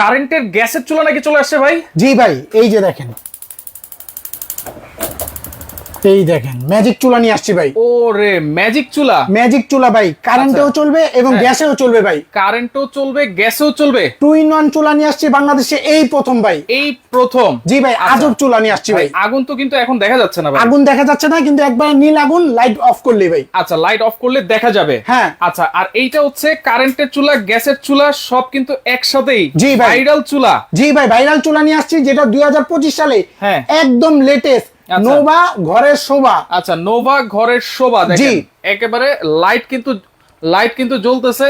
কারেন্টের গ্যাসের চুলা নাকি চলে আসছে ভাই? জি ভাই এই যে দেখেন। এই দেখেন ম্যাজিক চুলা নিয়ে আসছি ভাই ওরে ম্যাজিক চুলা ম্যাজিক চুলা ভাই কারেন্টেও আচ্ছা। চলবে এবং। গ্যাসেও চলবে ভাই কারেন্টও চলবে গ্যাসেও চলবে টু ইন ওয়ান চুলা নিয়ে আসছি বাংলাদেশে এই প্রথম ভাই এই প্রথম জি ভাই আচ্ছা। আজব চুলা নিয়ে আসছি ভাই আগুন তো কিন্তু এখন দেখা যাচ্ছে না ভাই আগুন দেখা যাচ্ছে না কিন্তু একবার নীল আগুন লাইট অফ করলে ভাই আচ্ছা লাইট অফ করলে দেখা যাবে হ্যাঁ। আচ্ছা আর এইটা হচ্ছে কারেন্টের চুলা গ্যাসের চুলা সব কিন্তু একসাথেই জি ভাই। ভাইরাল চুলা জি ভাই ভাইরাল চুলা নিয়ে আসছি যেটা দুই হাজার পঁচিশ সালে হ্যাঁ। একদম লেটেস্ট। নোভা ঘরের শোভা। আচ্ছা নোভা ঘরের শোভা দেখেন জি। একেবারে লাইট কিন্তু লাইট কিন্তু জ্বলতেছে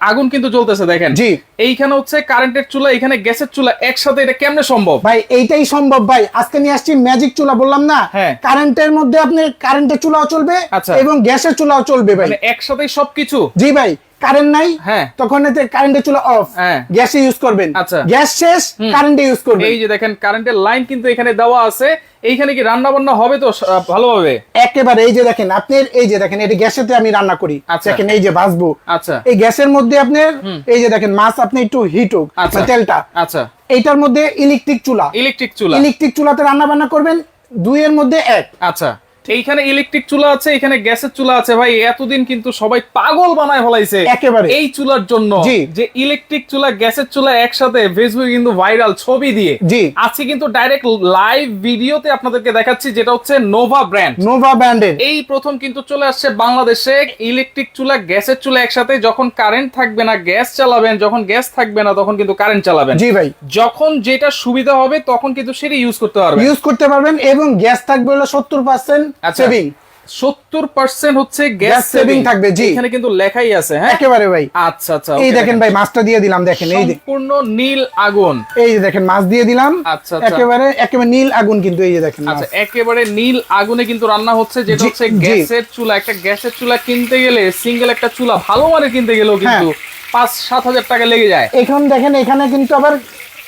আগুন কিন্তু জ্বলতেছে দেখেন। জি। এইখানে হচ্ছে কারেন্টের চুলা এখানে গ্যাসের চুলা একসাথে এটা কেমনে সম্ভব? ভাই এইটাই সম্ভব ভাই। আজকে নিয়ে আসছি ম্যাজিক চুলা বললাম না? হ্যাঁ। কারেন্টের মধ্যে আপনি কারেন্টের চুলাও চলবে আচ্ছা। এবং গ্যাসের চুলাও চলবে ভাই। মানে একসাথেই সবকিছু? জি ভাই। কারেন্ট নাই হ্যাঁ। তখন এতে কারেন্টের চুলা অফ হ্যাঁ। গ্যাসে ইউজ করবেন। আচ্ছা। গ্যাস শেষ কারেন্টে ইউজ করবেন। এই যে দেখেন কারেন্টের লাইন কিন্তু এখানে দেওয়া আছে। এইখানে কি রান্না বান্না হবে তো ভালোভাবে? একেবারে এই যে দেখেন আপনার এই যে দেখেন এটা গ্যাসেতে আমি রান্না করি। আচ্ছা। দেখেন এই যে ভাজবো। আচ্ছা। এই গ্যাসের মধ্যে আপনার এই যে দেখেন মাছ আপনি একটু হিট হোক আচ্ছা। তেলটা। আচ্ছা। এইটার মধ্যে ইলেকট্রিক চুলা। ইলেকট্রিক চুলা। ইলেকট্রিক চুলাতে রান্না বান্না করবেন দুইয়ের মধ্যে এক। আচ্ছা। এইখানে ইলেকট্রিক চুলা আছে এখানে গ্যাসের চুলা আছে ভাই। এতদিন কিন্তু সবাই পাগল বানায় ফলাইছে একেবারে। এই চুলার জন্য। যে ইলেকট্রিক চুলা গ্যাসের চুলা একসাথে ফেসবুকে কিন্তু ভাইরাল ছবি দিয়ে। জি। আজকে কিন্তু ডাইরেক্ট লাইভ ভিডিওতে আপনাদেরকে দেখাচ্ছি যেটা হচ্ছে নোভা ব্র্যান্ড নোভা ব্র্যান্ডের এই প্রথম কিন্তু চলে আসছে বাংলাদেশে ইলেকট্রিক চুলা গ্যাসের চুলা একসাথে। যখন কারেন্ট থাকবে না গ্যাস চালাবেন যখন গ্যাস থাকবে না তখন কিন্তু কারেন্ট চালাবেন। জি ভাই। যখন যেটা সুবিধা হবে তখন কিন্তু সেটা ইউজ করতে পারবেন। ইউজ করতে পারবেন এবং গ্যাস থাকবে হলো সত্তর পার্সেন্ট। সেভিং সত্তর পার্সেন্ট হচ্ছে গ্যাস saving থাকবে, জি। এখানে কিন্তু লেখাই আছে হ্যাঁ? একেবারে ভাই। আচ্ছা আচ্ছা এই দেখেন ভাই মাছটা দিয়ে দিলাম দেখেন এই সম্পূর্ণ নীল আগুন। এই যে দেখেন মাছ দিয়ে দিলাম। আচ্ছা, আচ্ছা। একেবারে একেবারে নীল আগুন কিন্তু এই যে দেখেন আচ্ছা একেবারে নীল আগুনে কিন্তু রান্না হচ্ছে যেটা হচ্ছে গ্যাসের চুলা। একটা গ্যাসের চুলা কিনতে গেলে সিঙ্গেল একটা চুলা ভালো মানের কিনতে গেলেও কিন্তু হ্যাঁ। পাঁচ সাত হাজার টাকা লেগে যায়। এখন দেখেন এখানে কিন্তু আবার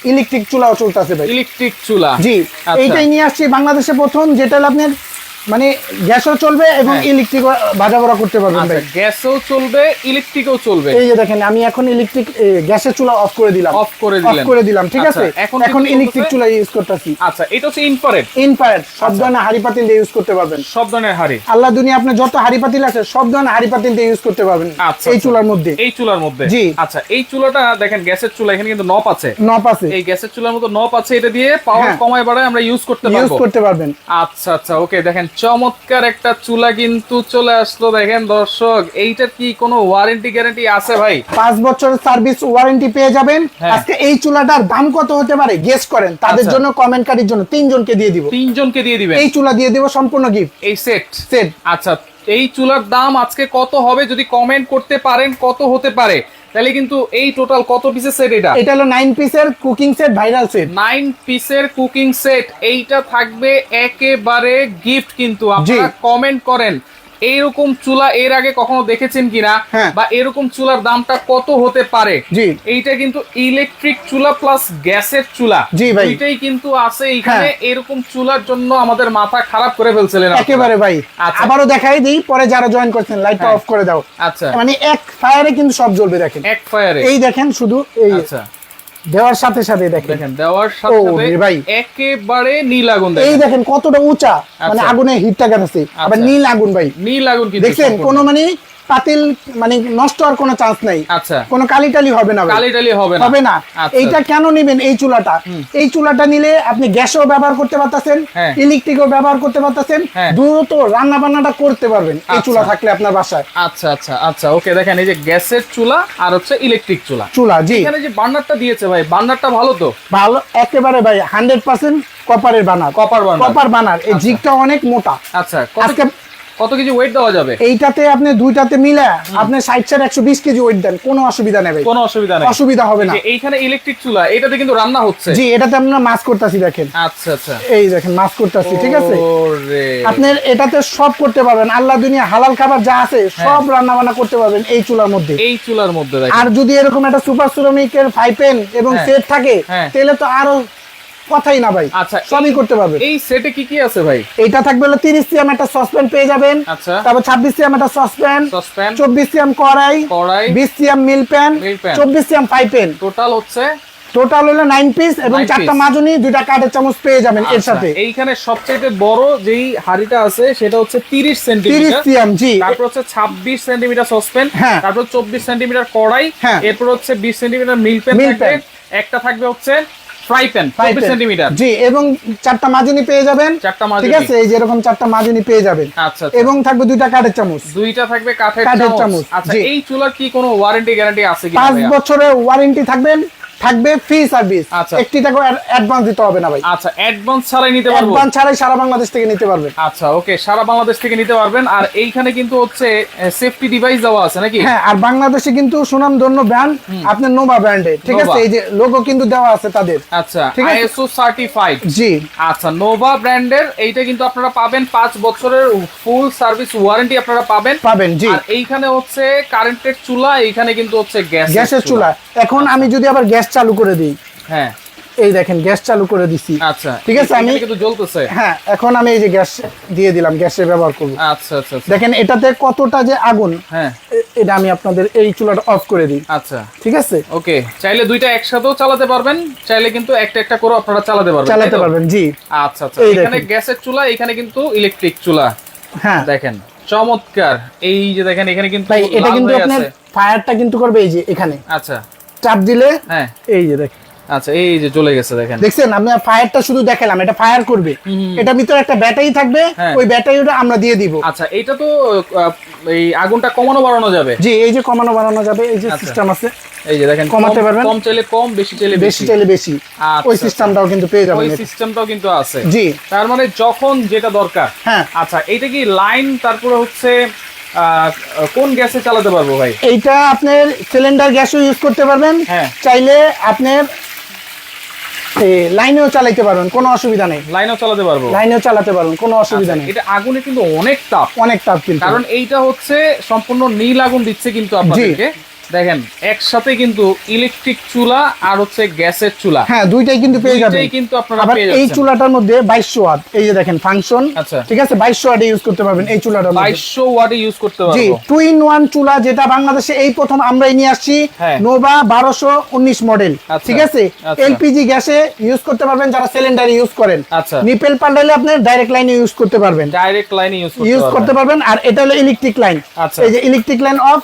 ইলেকট্রিক চুলাও চলতেছে ভাই। ইলেকট্রিক চুলা। জি আচ্ছা। এইটাই নিয়ে আসছি বাংলাদেশে প্রথম যেটা আপনার মানে গ্যাসও চলবে এবং হ্যাঁ। ইলেকট্রিক ভাজা ভরা করতে পারবেন আচ্ছা ভাই। গ্যাসও চলবে ইলেকট্রিকও চলবে। এই যে দেখেন আমি এখন ইলেকট্রিক গ্যাসের চুলা অফ করে দিলাম। Off করে দিলাম অফ করে দিলাম ঠিক আচ্ছা, আছে? এখন এখন ইলেকট্রিক চুলা ইউজ করতেছি। আচ্ছা এটা হচ্ছে ইনফারেট ইনফায়ার সব আচ্ছা। ধরনের হাড়ি পাতিল দিয়ে ইউজ করতে পারবেন। সব ধরনের হাড়ি। আল্লাহ দুনিয়া আপনি যত হাড়ি পাতিল আছে সব ধরনের হাড়ি পাতিল দিয়ে ইউজ করতে পারবেন আচ্ছা, এই। চুলার মধ্যে। এই চুলার মধ্যে। জি। আচ্ছা এই চুলাটা দেখেন গ্যাসের চুলা এখানে কিন্তু নপ আছে। নপ আছে। এই গ্যাসের চুলার মতো নপ আছে এটা দিয়ে পাওয়ার হ্যাঁ। কমায় বাড়ায় আমরা ইউজ করতে পারব। ইউজ করতে পারবেন। আচ্ছা আচ্ছা ওকে দেখেন চমৎকার একটা চুলা কিন্তু চলে আসলো দেখেন দর্শক। এইটার কি কোনো ওয়ারেন্টি গ্যারান্টি আছে ভাই? পাঁচ বছরের সার্ভিস ওয়ারেন্টি পেয়ে যাবেন। হ্যাঁ। আজকে এই চুলাটার দাম কত হতে পারে? গেস করেন। তাদের আচ্ছা। জন্য কমেন্টকারীর জন্য তিনজনকে দিয়ে দিব। তিনজনকে দিয়ে দিবেন? এই চুলা দিয়ে দিব সম্পূর্ণ গিফট এই সেট সেট আচ্ছা। এই চুলার দাম আজকে কত হবে যদি কমেন্ট করতে পারেন কত হতে পারে? তাহলে কিন্তু এই টোটাল কত পিসের সেট এটা? এটা হলো নাইন পিসের cooking set viral set nine পিসের কুকিং সেট এইটা থাকবে একেবারে গিফট কিন্তু। আপনারা কমেন্ট করেন এইরকম চুলা এর আগে কখনো দেখেছেন কিনা হ্যাঁ। বা এরকম চুলার দামটা কত হতে পারে জি। এইটা কিন্তু ইলেকট্রিক চুলা প্লাস গ্যাসের চুলা জি ভাই। দুইটাই কিন্তু আছে এইখানে হ্যাঁ। এরকম চুলার জন্য আমাদের মাথা খারাপ করে ফেলছিলেন একেবারে ভাই আচ্ছা। আবারও দেখাই দিই পরে যারা জয়েন করছেন লাইটটা হ্যাঁ। অফ করে দাও আচ্ছা মানে এক ফায়ারে কিন্তু সব জ্বলবে দেখেন এক ফায়ারে এই দেখেন শুধু এই আচ্ছা দেওয়ার সাথে সাথে দেখেন। দেখেন দেওয়ার সাথে সাথে ভাই। একেবারে নীল আগুন এই দেখেন দেখেন কতটা উঁচা মানে আগুনে আগুনের হিটটা গেছে। আবার আচ্ছা। নীল আগুন ভাই। নীল আগুন কি দেখেন কোনো মানে পাতিল মানে নষ্ট হওয়ার কোনো চান্স নাই। আচ্ছা। কোনো কালি টালি হবে না ভাই। কালি টালি হবে না। হবে না। আচ্ছা। এইটা কেন নেবেন এই চুলাটা? এই চুলাটা নিলে আপনি গ্যাসও ব্যবহার করতে পারতেছেন হ্যাঁ। ইলেকট্রিকও ব্যবহার করতে পারতেছেন হ্যাঁ। দ্রুত রান্না বান্নাটা করতে পারবেন এই আচ্ছা। চুলা থাকলে আপনার বাসায়। আচ্ছা আচ্ছা আচ্ছা। ওকে দেখেন এই যে গ্যাসের চুলা আর হচ্ছে ইলেকট্রিক চুলা। চুলা জি। এখানে যে বার্নারটা দিয়েছে ভাই বার্নারটা ভালো তো? ভালো একেবারে ভাই হান্ড্রেড পার্সেন্ট কপারের বানার Copper বানার। কপার বানার এই জিগটা অনেক মোটা। আচ্ছা কত আজকে কত কেজি ওয়েট দেওয়া যাবে? এইটাতে আপনি দুইটাতে মিলে আপনি ষাট ষাট একশো বিশ কেজি ওয়েট দেন কোনো অসুবিধা নেই কোনো অসুবিধা নেই। অসুবিধা হবে না। এইখানে ইলেকট্রিক চুলা এটাতে কিন্তু রান্না হচ্ছে। জি এটাতে আমরা মাছ করতেছি দেখেন। আচ্ছা আচ্ছা। এই দেখেন মাছ করতেছি ঠিক আছে? ওরে। আপনার এটাতে সব করতে পারবেন। আল্লাহ দুনিয়া হালাল খাবার যা আছে সব রান্না বান্না করতে পারবেন এই চুলার মধ্যে। এই চুলার মধ্যে আর যদি এরকম একটা সুপার সিরামিকের ফাইপেন এবং হ্যাঁ। সেট থাকে হ্যাঁ। তাহলে তো আরও কথাই না ভাই। আচ্ছা সবই করতে পারবেন এই সেটে কি কি আছে ভাই? এইটা থাকবে হলো তিরিশ সিএম একটা সসপ্যান পেয়ে যাবেন। আচ্ছা। তারপর ছাব্বিশ সিএম একটা সসপ্যান। সসপ্যান। চব্বিশ সিএম কড়াই। কড়াই। বিশ CM milk pan. Milk pan. চব্বিশ সিএম পাইপেন টোটাল হচ্ছে? টোটাল হলো নাইন পিস এবং চারটা মাজুনি দুইটা কাঠের চামচ পেয়ে যাবেন এর আচ্ছা, সাথে। এইখানে সবচেয়ে বড় যেই হাড়িটা আছে সেটা হচ্ছে তিরিশ তিরিশ সেন্টিমিটার সিএম জি। তারপর হচ্ছে ছাব্বিশ সেন্টিমিটার সসপেন হ্যাঁ। তারপর চব্বিশ সেন্টিমিটার কড়াই। হ্যাঁ। এরপর হচ্ছে বিশ সেন্টিমিটার মিল প্যান। একটা থাকবে হচ্ছে ফ্রাই প্যান Fry চব্বিশ সেন্টিমিটার জি এবং চারটা মাজুনি পেয়ে যাবেন। চারটা ঠিক আছে এই যে এরকম চারটা মাজুনি পেয়ে যাবেন। আচ্ছা আচ্ছা। এবং থাকবে দুইটা কাঠের চামচ। দুইটা থাকবে কাঠের কাঠের চামচ। আচ্ছা এই চুলার কি কোনো ওয়ারেন্টি গ্যারান্টি আছে কি পাঁচ বছরের ওয়ারেন্টি থাকবেন। থাকবে ফ্রি সার্ভিস আচ্ছা। একটি টাকা অ্যাডভান্স দিতে হবে না ভাই। আচ্ছা অ্যাডভান্স ছাড়াই নিতে পারব? অ্যাডভান্স ছাড়াই সারা বাংলাদেশ থেকে নিতে পারবেন আচ্ছা ওকে সারা বাংলাদেশ থেকে নিতে পারবেন। আর এইখানে কিন্তু হচ্ছে সেফটি ডিভাইস দেওয়া আছে নাকি? হ্যাঁ আর বাংলাদেশে কিন্তু সুনামধন্য ব্র্যান্ড আপনার নোভা ব্র্যান্ডে ঠিক আছে? এই যে লোগো কিন্তু দেওয়া আছে তাদের। আচ্ছা ঠিক আছে। আইএসও সার্টিফাইড জি। আচ্ছা নোভা ব্র্যান্ডের এইটা কিন্তু আপনারা পাবেন পাঁচ বছরের ফুল সার্ভিস ওয়ারেন্টি আপনারা পাবেন। পাবেন জি। আর এইখানে হচ্ছে কারেন্টের চুলা এইখানে কিন্তু হচ্ছে গ্যাস গ্যাসের চুলা। এখন আমি যদি আবার গ্যাস চালু করে দিই। হ্যাঁ। এই দেখেন গ্যাস চালু করে দিছি। আচ্ছা ঠিক আছে, আমি- কিন্তু জ্বলতেছে। হ্যাঁ এখন আমি এই যে গ্যাস দিয়ে দিলাম গ্যাসে ব্যবহার করব। আচ্ছা আচ্ছা আচ্ছা। দেখেন এটাতে কতটা যে আগুন হ্যাঁ। এটা আমি আপনাদের এই চুলাটা অফ করে দিই। আচ্ছা। ঠিক আছে? ওকে চাইলে দুইটা একসাথেও চালাতে পারবেন চাইলে কিন্তু একটা একটা করে আপনারা চালাতে পারবেন চালাতে পারবেন জি। আচ্ছা আচ্ছা। এখানে গ্যাসের চুলা এখানে কিন্তু ইলেকট্রিক চুলা। হ্যাঁ। দেখেন চমৎকার। এই যে দেখেন এখানে কিন্তু এটা কিন্তু আপনার ফায়ারটা কিন্তু করবে এই যে এখানে। আচ্ছা। চাপ দিলে হ্যাঁ। এই যে দেখেন। আচ্ছা এই যে চলে গেছে দেখেন। দেখছেন? আমি ফায়ারটা শুধু দেখালাম এটা ফায়ার করবে। এটা ভিতরে একটা ব্যাটারি থাকবে হ্যাঁ। ওই ব্যাটারিটা আমরা দিয়ে দিব। আচ্ছা এটা তো এই আগুনটা কমানো বাড়ানো যাবে? জি এই যে কমানো বাড়ানো যাবে এই যে আচ্ছা। সিস্টেম আছে। এই যে দেখেন কমাতে কম- পারবেন? কম চাইলে কম বেশি চাইলে বেশি চাইলে বেশি। আচ্ছা, ওই আচ্ছা। সিস্টেমটাও কিন্তু পেয়ে যাবেন ওই। সিস্টেমটাও কিন্তু আছে। জি। তার মানে যখন যেটা দরকার হ্যাঁ। আচ্ছা এটা কি লাইন তারপরে হচ্ছে কোন গ্যাসে চালাতে পারব ভাই? এইটা আপনার সিলিন্ডার গ্যাসও ইউজ করতে পারবেন। হ্যাঁ। চাইলে আপনার লাইনেও চালাইতে পারবেন কোনো অসুবিধা নেই। লাইনেও চালাতে পারব। লাইনেও চালাতে পারবেন কোনো অসুবিধা আচ্ছা, নেই। এটা আগুনে কিন্তু অনেক তাপ। অনেক তাপ কিন্তু। কারণ এইটা হচ্ছে সম্পূর্ণ নীল আগুন দিচ্ছে কিন্তু আপনাদেরকে। দেখেন একসাথে কিন্তু ইলেকট্রিক চুলা আর হচ্ছে গ্যাসের চুলা। হ্যাঁ দুইটাই কিন্তু পেয়ে যাবেন। কিন্তু আপনারা আবার এই চুলাটার মধ্যে বাইশশো ওয়াট এই যে দেখেন ফাংশন আচ্ছা। ঠিক আছে? বাইশশো ওয়াট ইউজ করতে পারবেন এই চুলাটার মধ্যে। বাইশশো ওয়াটে ইউজ করতে জি টু ইন ওয়ান চুলা যেটা বাংলাদেশে এই প্রথম আমরাই নিয়ে আসছি। নোভা বারোশো উনিশ মডেল আচ্ছা, ঠিক আছে? আচ্ছা। এলপিজি গ্যাসে ইউজ করতে পারবেন যারা সিলিন্ডার ইউজ করেন। আচ্ছা। নিপেল পাল্টাইলে আপনি ডাইরেক্ট লাইনে ইউজ করতে পারবেন। ডাইরেক্ট লাইনে ইউজ করতে পারবেন। পারবেন আর এটা হলো ইলেকট্রিক লাইন আচ্ছা। এই যে ইলেকট্রিক লাইন অফ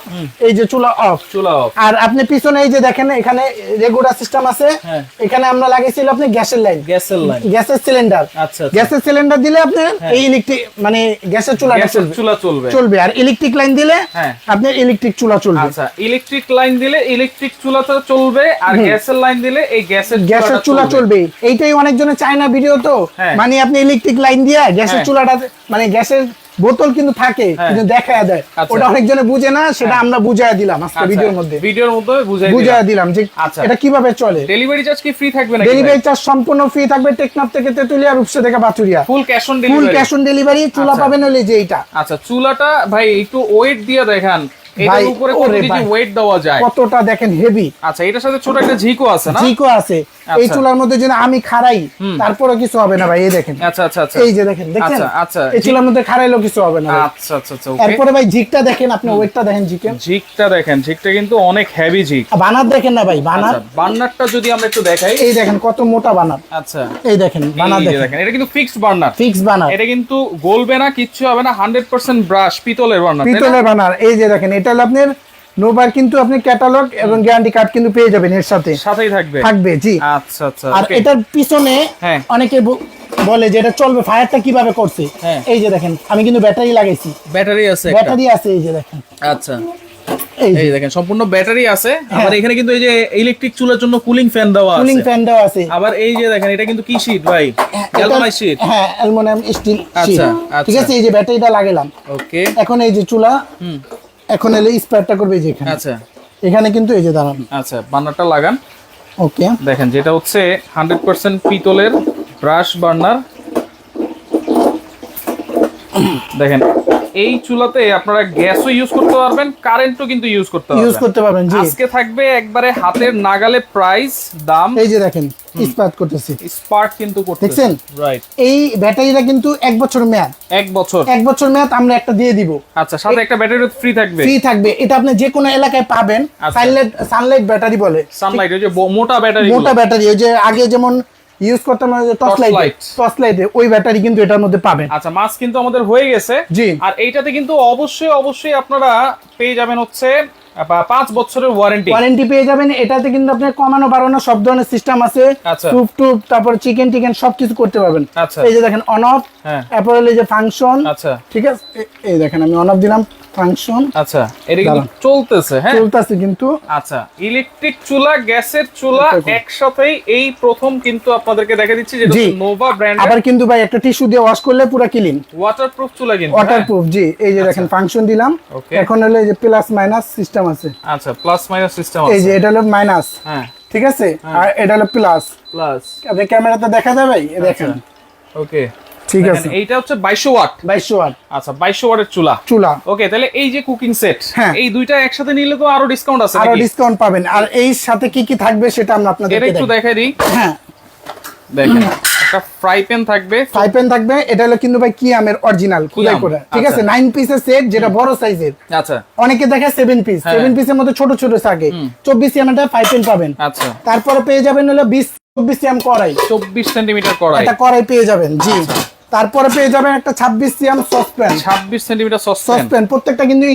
এই যে চুলা অফ চুলা। আর আপনি পিছনে এই যে দেখেন এখানে রেগুলার সিস্টেম আছে। হ্যাঁ। এখানে আমরা লাগাইছিল আপনি গ্যাসের লাইন গ্যাসের লাইন গ্যাসের সিলিন্ডার আচ্ছা আচ্ছা। গ্যাসের সিলিন্ডার দিলে আপনার এই ইলেকট্রিক মানে গ্যাসের চুলাটা চলবে। চুলা চলবে। চলবে। আর ইলেকট্রিক লাইন দিলে হ্যাঁ। আপনার ইলেকট্রিক চুলা চলবে। আচ্ছা ইলেকট্রিক লাইন দিলে ইলেকট্রিক চুলাটা চলবে আর গ্যাসের লাইন দিলে এই গ্যাসের গ্যাসের চুলা চলবে। এইটাই অনেকজনের চায়না ভিডিও তো। হ্যাঁ। মানে আপনি ইলেকট্রিক লাইন দিয়ে গ্যাসের হ্যাঁ। চুলাটা মানে গ্যাসের বোতল কিন্তু থাকে হ্যাঁ। কিন্তু দেখা দেয়। আচ্ছা। ওটা অনেকজনে বুঝে না সেটা আমরা বুঝাই দিলাম আজকে ভিডিওর মধ্যে। ভিডিওর মধ্যে বুঝাই দিলাম। যে আচ্ছা। এটা কীভাবে চলে। ডেলিভারি চার্জ কি ফ্রি থাকবে না ডেলিভারি চার্জ সম্পূর্ণ ফ্রি থাকবে টেকনাফ থেকে তেতুলিয়া রূপসা থেকে বাচুরিয়া full cash on delivery full cash on delivery চুলা আচ্ছা। পাবেন হলে যে এটা আচ্ছা চুলাটা ভাই একটু ওয়েট দিয়ে দেখান। এটার উপরে কত কেজি ওয়েট দেওয়া যায়। কতটা দেখেন হেভি আচ্ছা এটার সাথে ছোট একটা ঝিকো আছে না? জিকো আছে। এই আচ্ছা। চুলার মধ্যে যদি আমি খাড়াই তারপরে কিছু হবে না ভাই এই দেখেন। আচ্ছা আচ্ছা আচ্ছা। এই যে দেখেন দেখছেন আচ্ছা, আচ্ছা, এই চুলার মধ্যে খাড়াইলেও কিছু হবে না আচ্ছা আচ্ছা আচ্ছা ওকে। এরপরে ভাই ঝিকটা দেখেন আপনি ওয়েটটা দেখেন ঝিকের ঝিকটা দেখেন ঝিকটা কিন্তু অনেক হেভি ঝিক। বানার দেখেন না ভাই বানার। আচ্ছা বার্নারটা যদি আমরা একটু দেখাই। এই দেখেন কত মোটা বানার। আচ্ছা। এই দেখেন বানার দেখেন। দেখেন এটা কিন্তু ফিক্সড বার্নার ফিক্সড বানার। এটা কিন্তু গলবে না কিচ্ছু হবে না হান্ড্রেড পার্সেন্ট ব্রাশ পিতলের বার্নার পিতলের বানার এই যে দেখেন এটা হলো আপনার নোবার কিন্তু আপনি ক্যাটালগ এবং গ্যারান্টি কার্ড কিন্তু পেয়ে যাবেন এর সাথে। সাথেই থাকবে? থাকবে জি। আচ্ছা আচ্ছা আর এটার পিছনে হ্যাঁ। অনেকে বলে যে এটা চলবে ফায়ারটা কীভাবে করছে? হ্যাঁ। এই যে দেখেন আমি কিন্তু ব্যাটারি লাগাইছি। ব্যাটারি আছে ব্যাটারি আছে এই যে দেখেন। আচ্ছা। এই দেখেন সম্পূর্ণ ব্যাটারি আছে। আবার এখানে কিন্তু এই যে ইলেকট্রিক চুলার জন্য কুলিং ফ্যান দেওয়া কুলিং ফ্যান দেওয়া আছে। আবার এই যে দেখেন এটা কিন্তু কি শীট ভাই? গ্যালভানাইজ শীট হ্যাঁ অ্যালুমিনিয়াম স্টিল আচ্ছা, ঠিক আচ্ছা। আছে এই যে ব্যাটারিটা লাগালাম ওকে এখন এই যে চুলা। হুম। এখন এলে স্পায়ারটা করবে এই যে এখানে। আচ্ছা। এখানে কিন্তু এই যে দাঁড়ান। আচ্ছা বার্নারটা লাগান। ওকে। দেখেন যেটা হচ্ছে হান্ড্রেড পার্সেন্ট পিতলের ব্রাশ বার্নার দেখেন এই চুলাতে আপনারা গ্যাসও ইউজ করতে পারবেন কারেন্টও কিন্তু ইউজ করতে পারবেন। ইউজ করতে পারবেন জি। আজকে থাকবে একবারে হাতের নাগালে প্রাইস দাম। এই যে দেখেন ইস্পাত করতেছি। স্পার্ক কিন্তু করতেছে। দেখছেন? রাইট এই ব্যাটারিটা কিন্তু এক বছর মেয়াদ। এক বছর। এক বছর মেয়াদ আমরা একটা দিয়ে দিব। আচ্ছা সাথে একটা ব্যাটারি ফ্রি থাকবে। ফ্রি থাকবে। এটা আপনি যে কোনো এলাকায় পাবেন। সানলাইট সানলাইট ব্যাটারি বলে। সানলাইট ওই যে মোটা ব্যাটারি মোটা ব্যাটারি ওই যে আগে যেমন ইউজ করতাম টর্চ লাইট টর্চ লাইটে ওই ব্যাটারি কিন্তু এটার মধ্যে পাবেন। আচ্ছা মাছ কিন্তু আমাদের হয়ে গেছে। জি। আর এইটাতে কিন্তু অবশ্যই অবশ্যই আপনারা পেয়ে যাবেন হচ্ছে পাঁচ বছরের ওয়ারেন্টি ওয়ারেন্টি পেয়ে যাবেন। এটাতে কিন্তু আপনি কমানো বাড়ানো সব ধরনের সিস্টেম আছে। স্যুপ টুপ তারপর চিকেন টিকেন সবকিছু করতে পারবেন। আচ্ছা। এই যে দেখেন অন অফ হ্যাঁ। তারপর এই যে ফাংশন আচ্ছা। ঠিক আছে? এই দেখেন আমি অন অফ দিলাম। ফাংশন আচ্ছা এটা কিন্তু চলতেছে হ্যাঁ? চলতেছে কিন্তু। আচ্ছা ইলেকট্রিক চুলা গ্যাসের চুলা একসাথেই এই প্রথম কিন্তু আপনাদেরকে দেখা দিচ্ছি যেটা নোভা ব্র্যান্ড আবার কিন্তু ভাই একটা টিস্যু দিয়ে ওয়াশ করলে পুরো ক্লিন ওয়াটারপ্রুফ চুলা কিন্তু হ্যাঁ? ওয়াটারপ্রুফ জি। এই যে দেখেন ফাংশন দিলাম। এখন হলো এই যে প্লাস মাইনাস সিস্টেম আছে। আচ্ছা প্লাস মাইনাস সিস্টেম এই যে এটা হলো মাইনাস হ্যাঁ। ঠিক আছে? আর এটা হলো প্লাস প্লাস আপনি ক্যামেরাতে দেখা যাবে এই দেখেন। ওকে ঠিক আছে। এইটা হচ্ছে 2200 ওয়াট। বাইশশো ওয়াট। আচ্ছা 2200 ওয়াটের চুলা। চুলা। ওকে তাহলে এই যে কুকিং সেট হ্যাঁ। এই দুইটা একসাথে নিলে তো আরও ডিসকাউন্ট আছে আরও ডিসকাউন্ট পাবেন। আর এই সাথে কি কি থাকবে সেটা আমরা এটা আপনাদেরকে একটু দেখাই। দিই। হ্যাঁ। দেখেন একটা ফ্রাই প্যান থাকবে। ফ্রাই প্যান থাকবে। এটা হলো কিন্তু ভাই কিয়ামের অরিজিনাল খুদাই করে। ঠিক আছে আচ্ছা। নাইন পিসের সেট যেটা বড় সাইজের আচ্ছা। অনেকে দেখে পিস হ্যাঁ। পিসের মধ্যে ছোট ছোট থাকে। চব্বিশ এটা পাবেন। আচ্ছা। তারপরে পেয়ে যাবেন হলো বিশ চব্বিশ সিএম কড়াই। 24 সেন্টিমিটার কড়াই। একটা কড়াই পেয়ে যাবেন জি। আচ্ছা। তারপরে পেয়ে যাবেন একটা ছাব্বিশ সিএম সসপ্যান। 26 centimetre saucepan. প্রত্যেকটা কিন্তু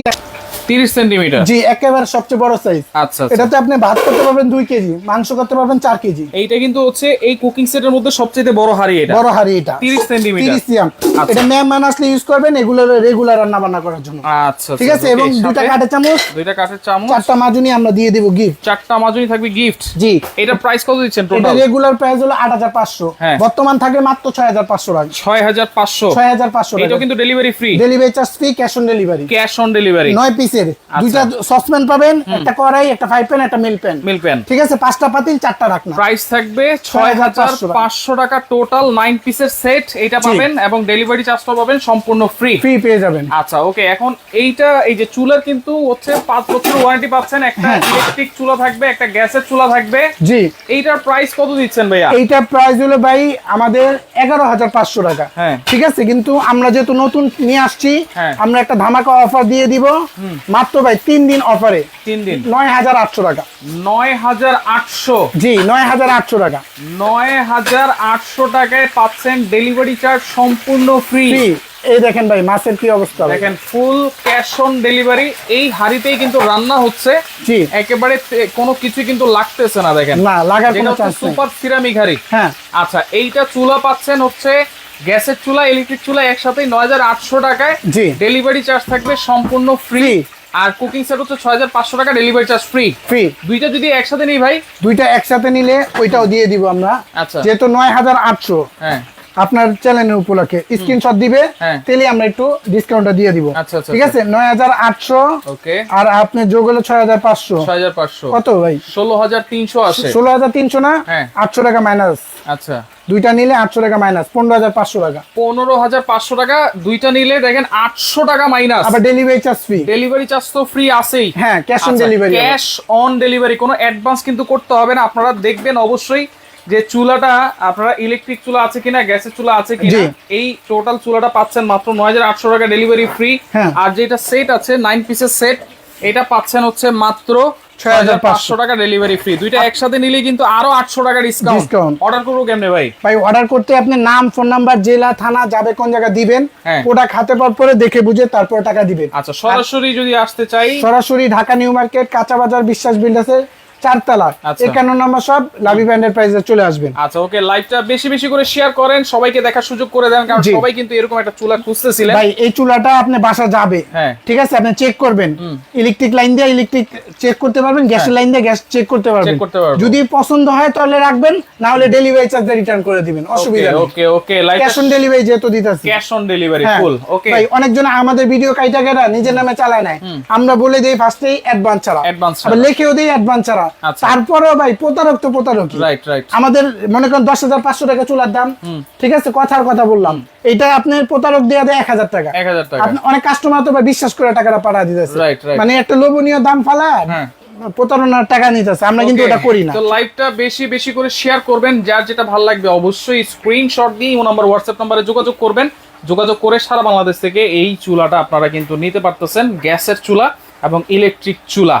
30 সেন্টিমিটার? জি একেবারে সবচেয়ে বড় সাইজ আচ্ছা আচ্ছা। এটাতে আপনি ভাত করতে পারবেন দুই কেজি মাংস করতে পারবেন চার কেজি। এইটা কিন্তু হচ্ছে এই কুকিং সেটের মধ্যে সবচেয়ে বড় হাড়ি এটা। বড় হাড়ি এটা। 30 সেন্টিমিটার। তিরিশ সিএম আচ্ছা। এটা মেহমান আসলে ইউজ করবেন এগুলো রেগুলার রান্না বান্না করার জন্য। আচ্ছা ঠিক আছে? এবং কাঠের চামচ কাঠের চামচ। চারটা মাজুনি আমরা দিয়ে দেবো গিফট চারটা মাজুনি থাকবে গিফট জি। এটা প্রাইস কত দিচ্ছেন এটা রেগুলার প্রাইস হলো আট হাজার পাঁচশো। হ্যাঁ। বর্তমান থাকে মাত্র ছয় হাজার পাঁচশো টাকা। 6500 ছয় হাজার পাঁচশো টাকা। কিন্তু delivery free delivery charge free cash on delivery cash on delivery নয় পিসের আচ্ছা। দুইটা সসপ্যান পাবেন একটা কড়াই একটা ফ্রাই প্যান একটা মিল প্যান। Milk pan. ঠিক আছে? পাঁচটা পাতিল চারটা রাখনা। প্রাইস থাকবে ছয় হাজার পাঁচশো টাকা। টোটাল নাইন পিসের সেট এটা পাবেন এবং ডেলিভারি চার্জটা পাবেন সম্পূর্ণ ফ্রি। ফ্রি পেয়ে যাবেন। আচ্ছা ওকে এখন এইটা এই যে চুলার কিন্তু হচ্ছে পাঁচ বছর ওয়ারেন্টি পাচ্ছেন। একটা হ্যাঁ। ইলেকট্রিক চুলা থাকবে একটা গ্যাসের চুলা থাকবে। জি। এইটার প্রাইস কত দিচ্ছেন ভাইয়া? এইটার প্রাইস হলো ভাই আমাদের এগারো হাজার পাঁচশো টাকা। হ্যাঁ। ঠিক আছে কিন্তু আমরা যেহেতু নতুন নিয়ে আসছি হ্যাঁ। আমরা একটা ধামাকা অফার দিয়ে দিব। মাত্র ভাই তিন দিন অফারে তিন দিন। নয় হাজার আটশো টাকা। নয় হাজার আটশো। জি নয় হাজার আটশো টাকা। নয় হাজার আটশো টাকায় পাচ্ছেন ডেলিভারি চার্জ সম্পূর্ণ ফ্রি ফ্রি এই দেখেন ভাই মাছের কি অবস্থা দেখেন ফুল ক্যাশ অন ডেলিভারি এই হাড়িতেই কিন্তু রান্না হচ্ছে। জি। একেবারে কোনো কিছু কিন্তু লাগতেছে না দেখেন। না লাগার কোনো চান্স নেই। সুপার সিরামিক হাড়ি। হ্যাঁ। আচ্ছা এইটা চুলা পাচ্ছেন হচ্ছে গ্যাসের চুলা ইলেকট্রিক চুলা একসাথে নয় হাজার আটশো টাকায়। জি। ডেলিভারি চার্জ থাকবে সম্পূর্ণ ফ্রি আর কুকিং সেট হচ্ছে ছয় হাজার পাঁচশো টাকা ডেলিভারি চার্জ ফ্রি ফ্রি দুইটা যদি একসাথে নেই ভাই? দুইটা একসাথে নিলে ওইটাও দিয়ে দিব আমরা। আচ্ছা। যেহেতু নয় হাজার আটশো। হ্যাঁ। আপনার চ্যানেলের উপলক্ষে স্ক্রিনশট দিবে হ্যাঁ। তাহলে আমরা একটু ডিসকাউন্টটা দিয়ে দিব। আচ্ছা, আচ্ছা, ঠিক আছে? নয় হাজার আটশো। আর আপনি যোগ হলো ছয় হাজার পাঁচশো। কত ভাই? ষোলো হাজার তিনশো ষোলো হাজার তিনশো না? হ্যাঁ। আটশো টাকা মাইনাস আচ্ছা। দুইটা নিলে আটশো টাকা মাইনাস পনেরো হাজার পাঁচশো টাকা। পনেরো হাজার পাঁচশো টাকা দুইটা নিলে দেখেন আটশো টাকা মাইনাস আবার delivery charge free delivery charge তো ফ্রি আছেই। হ্যাঁ ক্যাশ অন আচ্ছা, ডেলিভারি ক্যাশ অন ডেলিভারি কোনো অ্যাডভান্স কিন্তু করতে হবে না। আপনারা দেখবেন অবশ্যই যে চুলাটা আপনারা ইলেকট্রিক চুলা আছে কিনা গ্যাসের চুলা আছে কিনা এই টোটাল চুলাটা পাচ্ছেন মাত্র নয় হাজার আটশো টাকা ডেলিভারি ফ্রি হ্যাঁ। আর যেটা সেট আছে নাইন পিসের সেট এটা পাচ্ছেন হচ্ছে মাত্র ছয় হাজার পাঁচশো টাকা ডেলিভারি ফ্রি দুইটা একসাথে নিলে কিন্তু আরও আটশো টাকা ডিসকাউন্ট অর্ডার করব কেমনে ভাই? ভাই অর্ডার করতে আপনি নাম ফোন নাম্বার জেলা থানা যাবে কোন জায়গা দিবেন হ্যাঁ। প্রোডাক্ট হাতে পাওয়ার পরে দেখে বুঝে তারপর টাকা দিবেন। আচ্ছা সরাসরি যদি আসতে চাই সরাসরি ঢাকা নিউ মার্কেট কাঁচা বাজার বিশ্বাস বিল্ডার্সের চারতলা। আচ্ছা। একান্ন নম্বর সব লাভি ব্যান্ডের প্রাইসে চলে আসবেন। আচ্ছা ওকে লাইভটা বেশি বেশি করে শেয়ার করেন সবাইকে দেখার সুযোগ করে দেন কারণ সবাই কিন্তু এরকম একটা চুলা খুঁজতেছিলেন। ভাই এই চুলাটা আপনি বাসা যাবে। হ্যাঁ। ঠিক আছে আপনি চেক করবেন। ইলেকট্রিক লাইন দিয়ে ইলেকট্রিক চেক করতে পারবেন গ্যাসের লাইন দিয়ে গ্যাস চেক করতে পারবেন। যদি পছন্দ হয় তাহলে রাখবেন না হলে ডেলিভারি চার্জ রিটার্ন করে দিবেন অসুবিধা নেই। Okay okay cash on delivery যেহেতু দিতেছি। Cash on delivery. Full okay ভাই অনেকজন আমাদের ভিডিও কাইটা গেরা নিজের নামে চালায় নাই। আমরা বলে দেই ফার্স্টেই অ্যাডভান্স ছাড়া। আবার লিখেও দেই অ্যাডভান্স ছাড়া। তারপরেও ভাই প্রতারক তো প্রতারক রাইট রাইট আমাদের মনে করেন দশ হাজার পাঁচশো টাকা চুলার দাম। ঠিক আছে কথার কথা বললাম। এটা আপনার প্রতারক দেওয়া দেয় এক হাজার টাকা। এক হাজার টাকা। অনেক কাস্টমার তো ভাই বিশ্বাস করে টাকাটা পাঠা দিতেছে. মানে একটা লোভনীয় দাম ফালা হ্যাঁ। প্রতারণার টাকা নিতেছে। আমরা কিন্তু ওটা করি না। তো লাইভটা বেশি বেশি করে শেয়ার করবেন। যার যেটা ভালো লাগবে অবশ্যই স্ক্রিনশট দিয়ে ও নাম্বার হোয়াটসঅ্যাপ নাম্বারে যোগাযোগ করবেন। যোগাযোগ করে সারা বাংলাদেশ থেকে এই চুলাটা আপনারা কিন্তু নিতে পারতেছেন। গ্যাসের চুলা এবং ইলেকট্রিক চুলা।